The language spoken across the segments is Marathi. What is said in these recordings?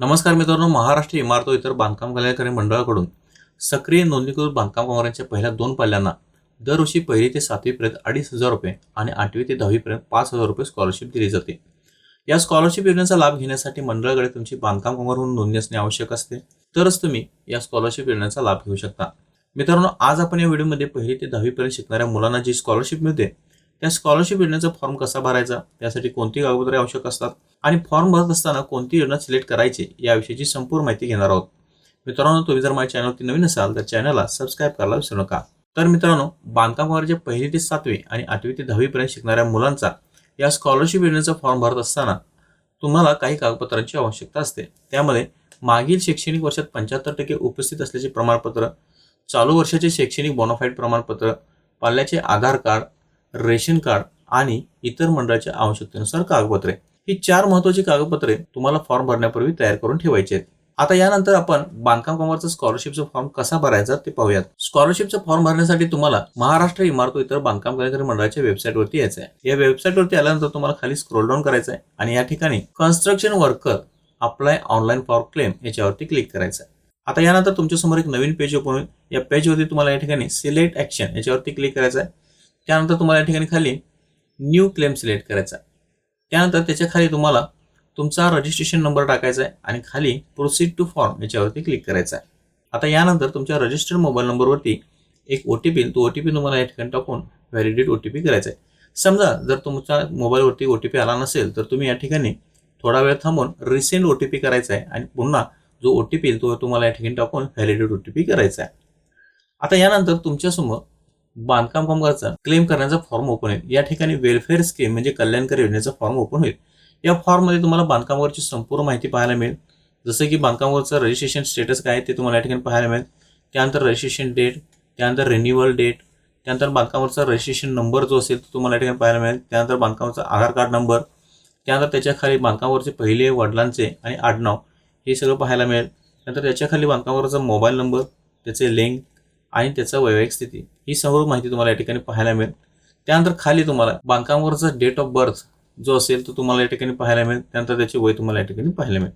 नमस्कार मित्रांनो महाराष्ट्र इमारत इतर बांधकाम कल्याणकारी मंडळाकडून सक्रिय नोंदणीकृत बांधकाम कामगारांच्या पहिल्या दोन पाल्यांना दरवर्षी पहिली ते सातवीपर्यंत अडीच हजार रुपये आणि आठवी ते दहावीपर्यंत पाच हजार रुपये स्कॉलरशिप दिली जाते. या स्कॉलरशिप योजनेचा लाभ घेण्यासाठी मंडळाकडे तुमची बांधकाम कामगार म्हणून नोंदणी असणे आवश्यक असते. तरच तुम्ही या स्कॉलरशिप योजनेचा लाभ घेऊ शकता. मित्रांनो आज आपण या व्हिडिओमध्ये पहिली ते दहावीपर्यंत शिकणाऱ्या मुलांना जी स्कॉलरशिप मिळते त्या स्कॉलरशिप योजनेचा फॉर्म कसा भरायचा त्यासाठी कोणती कागदपत्रे आवश्यक असतात आणि फॉर्म भरत असताना कोणती योजना सिलेक्ट करायची याविषयीची संपूर्ण माहिती घेणार आहोत. मित्रांनो तुम्ही जर माझ्या चॅनलवरती नवीन असाल तर चॅनलला सबस्क्राईब करायला विसरू नका. तर मित्रांनो बांधकाम कामगारांच्या पहिली ते सातवी आणि आठवी ते दहावीपर्यंत शिकणाऱ्या मुलांचा या स्कॉलरशिप योजनेचा फॉर्म भरत असताना तुम्हाला काही कागदपत्रांची आवश्यकता असते. त्यामध्ये मागील शैक्षणिक वर्षात पंच्याहत्तर टक्के उपस्थित असल्याचे प्रमाणपत्र चालू वर्षाचे शैक्षणिक बोनाफाईड प्रमाणपत्र पाल्याचे आधार कार्ड रेशन कार्ड आणि इतर मंडळाच्या आवश्यकतेनुसार कागदपत्रे. ही चार महत्वाची कागदपत्रे तुम्हाला फॉर्म भरण्यापूर्वी तयार करून ठेवायची आहेत. आता यानंतर आपण बांधकाम कामाचा स्कॉलरशिपचा फॉर्म कसा भरायचा ते पाहूयात. स्कॉलरशिपचा फॉर्म भरण्यासाठी तुम्हाला महाराष्ट्र इमारत इतर बांधकाम कार्यकारी मंडळाच्या वेबसाईटवरती यायचं आहे. या वेबसाईटवरती आल्यानंतर तुम्हाला खाली स्क्रोल डाऊन करायचं आहे आणि या ठिकाणी construction worker apply online for claim याच्यावरती क्लिक करायचं आहे. आता यानंतर तुमच्यासमोर एक नवीन पेज ओपन होईल. या पेजवरती तुम्हाला या ठिकाणी सिलेक्ट ऍक्शन याच्यावरती क्लिक करायचं आहे. त्यानंतर तुम्हाला या ठिकाणी खाली न्यू क्लेम सिलेक्ट करायचा आहे. त्यानंतर त्याच्याखाली तुम्हाला तुमचा रजिस्ट्रेशन नंबर टाकायचा आहे आणि खाली प्रोसीड टू फॉर्म याच्यावरती क्लिक करायचा आहे. आता यानंतर तुमच्या रजिस्टर्ड मोबाईल नंबरवरती एक ओ टी पी तो ओ टी पी तुम्हाला या ठिकाणी टाकून व्हॅलिडेट ओ टी पी करायचा आहे. समजा जर तुमच्या मोबाईलवरती ओ टी पी आला नसेल तर तुम्ही या ठिकाणी थोडा वेळ थांबून रिसेंट ओ टी पी करायचा आहे आणि पुन्हा जो ओ टी पी तो तुम्हाला या ठिकाणी टाकून व्हॅलिडेट ओ टी पी करायचा आहे. आता यानंतर तुमच्यासमोर बांधकाम कामगारचा क्लेम करण्याचा फॉर्म ओपन होईल. या ठिकाणी वेलफेअर स्कीम म्हणजे कल्याणकारी योजनेचा फॉर्म ओपन होईल. या फॉर्ममध्ये तुम्हाला बांधकामावरची संपूर्ण माहिती पाहायला मिळेल. जसं की बांधकामावरचं रजिस्ट्रेशन स्टेटस काय आहे ते तुम्हाला या ठिकाणी पाहायला मिळेल. त्यानंतर रजिस्ट्रेशन डेट त्यानंतर रिन्युअल डेट त्यानंतर बांधकामावरचा रजिस्ट्रेशन नंबर जो असेल तो तुम्हाला या ठिकाणी पाहायला मिळेल. त्यानंतर बांधकामाचा आधार कार्ड नंबर त्यानंतर त्याच्याखाली बांधकामावरचे पहिले वडिलांचे आणि आडनाव हे सगळं पाहायला मिळेल. नंतर त्याच्याखाली बांधकामावरचा मोबाईल नंबर त्याचे लिंक आणि त्याचा वैवाहिक स्थिती ही सर्व माहिती तुम्हाला या ठिकाणी पाहायला मिळेल. त्यानंतर खाली तुम्हाला बांधकामावरचा डेट ऑफ बर्थ जो असेल तो तुम्हाला या ठिकाणी पाहायला मिळेल. त्यानंतर त्याचे वय तुम्हाला या ठिकाणी पाहायला मिळेल.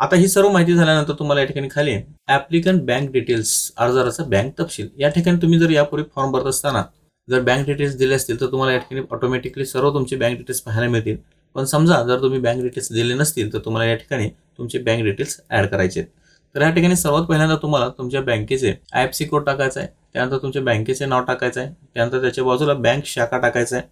आता ही सर्व माहिती झाल्यानंतर तुम्हाला या ठिकाणी खाली ऍप्लिकंट बँक डिटेल्स अर्जदाराचा बँक तपशील. या ठिकाणी तुम्ही जर यापूर्वी फॉर्म भरत असताना जर बँक डिटेल्स दिले असतील तर तुम्हाला या ठिकाणी ऑटोमॅटिकली सर्व तुमचे बँक डिटेल्स पाहायला मिळतील. पण समजा जर तुम्ही बँक डिटेल्स दिले नसतील तर तुम्हाला या ठिकाणी तुमचे बँक डिटेल्स ॲड करायचे आहेत. तर या ठिकाणी सर्वात पहिल्यांदा तुम्हाला तुमच्या बँकेचे आय एफ सी कोड टाकायचा आहे. त्यानंतर तुमच्या बँकेचे नाव टाकायचं आहे. त्यानंतर त्याच्या बाजूला बँक शाखा टाकायचा आहे.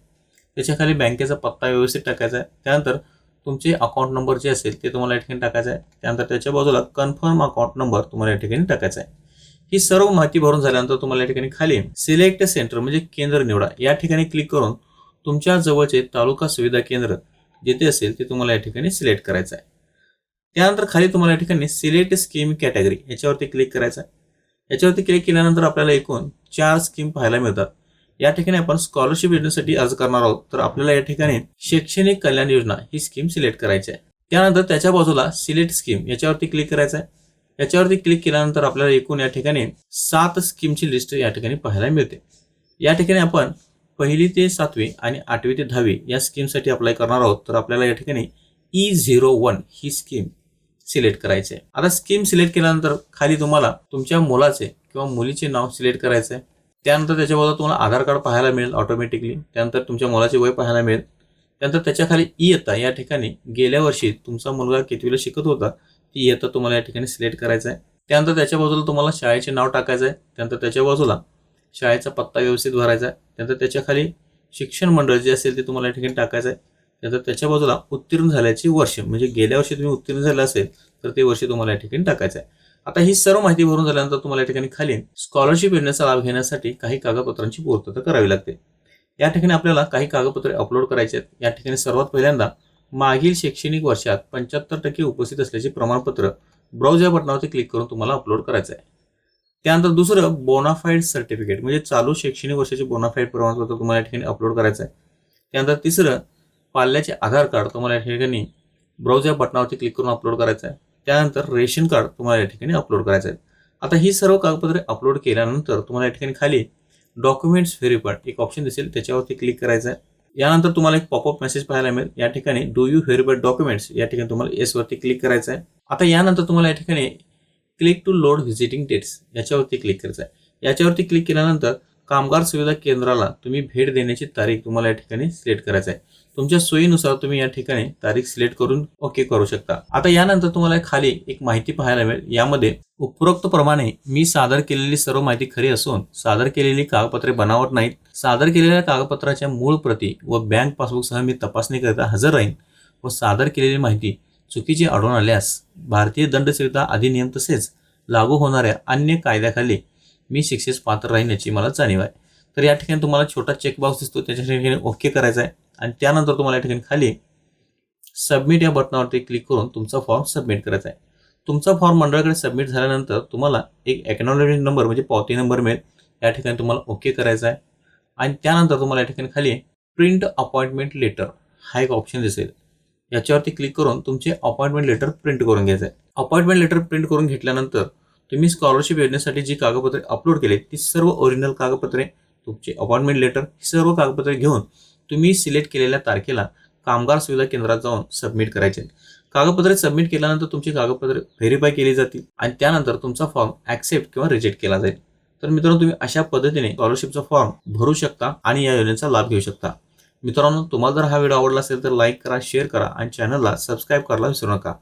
त्याच्याखाली बँकेचा पत्ता व्यवस्थित टाकायचा आहे. त्यानंतर तुमचे अकाउंट नंबर जे असेल ते तुम्हाला या ठिकाणी टाकायचं आहे. त्यानंतर त्याच्या बाजूला कन्फर्म अकाउंट नंबर तुम्हाला या ठिकाणी टाकायचा आहे. ही सर्व माहिती भरून झाल्यानंतर तुम्हाला या ठिकाणी खाली सिलेक्ट सेंटर म्हणजे केंद्र निवडा या ठिकाणी क्लिक करून तुमच्या जवळचे तालुका सुविधा केंद्र जिथे असेल ते तुम्हाला या ठिकाणी सिलेक्ट करायचं आहे. त्यानंतर खाली तुम्हाला या ठिकाणी सिलेक्ट स्कीम कॅटेगरी याच्यावरती क्लिक करायचं आहे. याच्यावरती क्लिक केल्यानंतर आपल्याला एकूण चार स्कीम पाहायला मिळतात. या ठिकाणी आपण स्कॉलरशिप योजनेसाठी अर्ज करणार आहोत. तर आपल्याला या ठिकाणी शैक्षणिक कल्याण योजना ही स्कीम सिलेक्ट करायची आहे. त्यानंतर त्याच्या बाजूला सिलेक्ट स्कीम याच्यावरती क्लिक करायचं आहे. याच्यावरती क्लिक केल्यानंतर आपल्याला एकूण या ठिकाणी सात स्कीमची लिस्ट या ठिकाणी पाहायला मिळते. या ठिकाणी आपण पहिली ते सातवी आणि आठवी ते दहावी या स्कीमसाठी अप्लाय करणार आहोत. तर आपल्याला या ठिकाणी ई झिरो वन ही स्कीम सिलेक्ट करायचे. आहे आता स्कीम सिलेक्ट केल्यानंतर खाली तुम्हाला तुमच्या मुलाचे किंवा मुलीचे नाव सिलेक्ट करायचं आहे त्यानंतर त्याच्याबरोबर तुम्हाला आधार कार्ड पाहायला मिळेल ऑटोमॅटिकली त्यानंतर तुमच्या मुलाचे वय पाहायला मिळेल. त्यानंतर त्याच्याखाली इयत्ता या ठिकाणी गेल्या वर्षी तुमचा मुलगा कितवीला शिकत होता ती इयत्ता तुम्हाला या ठिकाणी सिलेक्ट करायचं आहे त्यानंतर त्याच्या बाजूला तुम्हाला शाळेचे नाव टाकायचं आहे त्यानंतर त्याच्या बाजूला शाळेचा पत्ता व्यवस्थित भरायचा आहे त्यानंतर त्याच्याखाली शिक्षण मंडळ जे असेल ते तुम्हाला या ठिकाणी टाकायचं आहे त्यानंतर त्याच्या बाजूला उत्तीर्ण झाल्याचे वर्ष म्हणजे गेल्या वर्षी तुम्ही उत्तीर्ण झालं असेल तर ते वर्ष तुम्हाला या ठिकाणी टाकायचं आहे. आता ही सर्व माहिती भरून झाल्यानंतर तुम्हाला या ठिकाणी खाली स्कॉलरशिप योजनेचा लाभ घेण्यासाठी काही कागदपत्रांची पूर्तता करावी लागते. या ठिकाणी आपल्याला काही कागदपत्रे अपलोड करायचे आहेत. या ठिकाणी सर्वात पहिल्यांदा मागील शैक्षणिक वर्षात पंच्याहत्तर टक्के उपस्थित असल्याचे प्रमाणपत्र ब्राउज या बटनावरती क्लिक करून तुम्हाला अपलोड करायचं आहे. त्यानंतर दुसरं बोनाफाईड सर्टिफिकेट म्हणजे चालू शैक्षणिक वर्षाचे बोनाफाईड प्रमाणपत्र तुम्हाला या ठिकाणी अपलोड करायचं आहे. त्यानंतर तिसरं पाल्याचे आधार कार्ड तुम्हाला या ठिकाणी ब्राउज या बटनावरती क्लिक करून अपलोड करायचं आहे त्यानंतर रेशन कार्ड तुम्हाला या ठिकाणी अपलोड करायचं आहे आता ही सर्व कागदपत्रे अपलोड केल्यानंतर तुम्हाला या ठिकाणी खाली डॉक्युमेंट्स व्हेरीफाईड एक ऑप्शन दिसेल त्याच्यावरती क्लिक करायचं आहे यानंतर तुम्हाला एक पॉपअप मेसेज पाहायला मिळेल. या ठिकाणी डू यू व्हेरीफाईड डॉक्युमेंट्स या ठिकाणी तुम्हाला एसवरती क्लिक करायचं आहे आता यानंतर तुम्हाला या ठिकाणी click to load visiting dates याच्यावरती क्लिक करायचं आहे याच्यावरती क्लिक केल्यानंतर कामगार सुविधा केंद्राला तुम्ही भेट देण्याची तारीख तुम्हाला या ठिकाणी सिलेक्ट करायचं आहे. तुमच्या सोयीनुसार तुम्ही या ठिकाणी तारीख सिलेक्ट करून ओके करू शकता. आता यानंतर तुम्हाला खाली एक माहिती पाहायला मिळेल. यामध्ये उपरोक्त प्रमाणे मी सादर केलेली सर्व माहिती खरी असून सादर केलेली कागदपत्रे बनावट नाहीत. सादर केलेल्या कागदपत्राच्या मूळ प्रती व बँक पासबुकसह मी तपासणीकरिता हजर राहीन व सादर केलेली माहिती चुकीची आढळून आल्यास भारतीय दंडसंहिता अधिनियम तसेच लागू होणाऱ्या अन्य कायद्याखाली मी शिक्षेस पात्र राहीन याची मला जाणीव आहे. तर या ठिकाणी तुम्हाला छोटा चेकबॉक्स दिसतो. त्याच्या ठिकाणी ओके करायचा आहे. आणि त्यानंतर तुम्हाला या ठिकाणी खाली सबमिट या बटनावरती क्लिक करून तुमचा फॉर्म सबमिट करायचा आहे. तुमचा फॉर्म मंडळाकडे सबमिट झाल्यानंतर तुम्हाला एक एक्नॉलेजमेंट नंबर म्हणजे पावती नंबर मिळेल. या ठिकाणी तुम्हाला ओके करायचा आहे. आणि त्यानंतर तुम्हाला या ठिकाणी खाली प्रिंट अपॉइंटमेंट लेटर हा एक ऑप्शन दिसेल. याच्यावरती क्लिक करून तुमचे अपॉइंटमेंट लेटर प्रिंट करून घ्यायचं आहे. अपॉइंटमेंट लेटर प्रिंट करून घेतल्यानंतर तुम्ही स्कॉलरशिप योजनेसाठी जी कागदपत्रे अपलोड केले ती सर्व ओरिजिनल कागदपत्रे तुमचे अपॉइंटमेंट लेटर ही सर्व कागदपत्रे घेऊन तुम्ही सिलेक्ट केलेल्या तारखेला कामगार सुविधा केंद्रात जाऊन सबमिट करायचे. कागदपत्रे सबमिट केल्यानंतर तुमची कागदपत्रे व्हेरीफाय केली जातील आणि त्यानंतर तुमचा फॉर्म ऍक्सेप्ट किंवा रिजेक्ट केला जाईल. तर मित्रांनो तुम्ही अशा पद्धतीने स्कॉलरशिपचा फॉर्म भरू शकता आणि या योजनेचा लाभ घेऊ शकता. मित्रांनो तुम्हाला जर हा व्हिडिओ आवडला असेल तर लाईक करा शेअर करा आणि चॅनलला सबस्क्राईब करायला विसरू नका.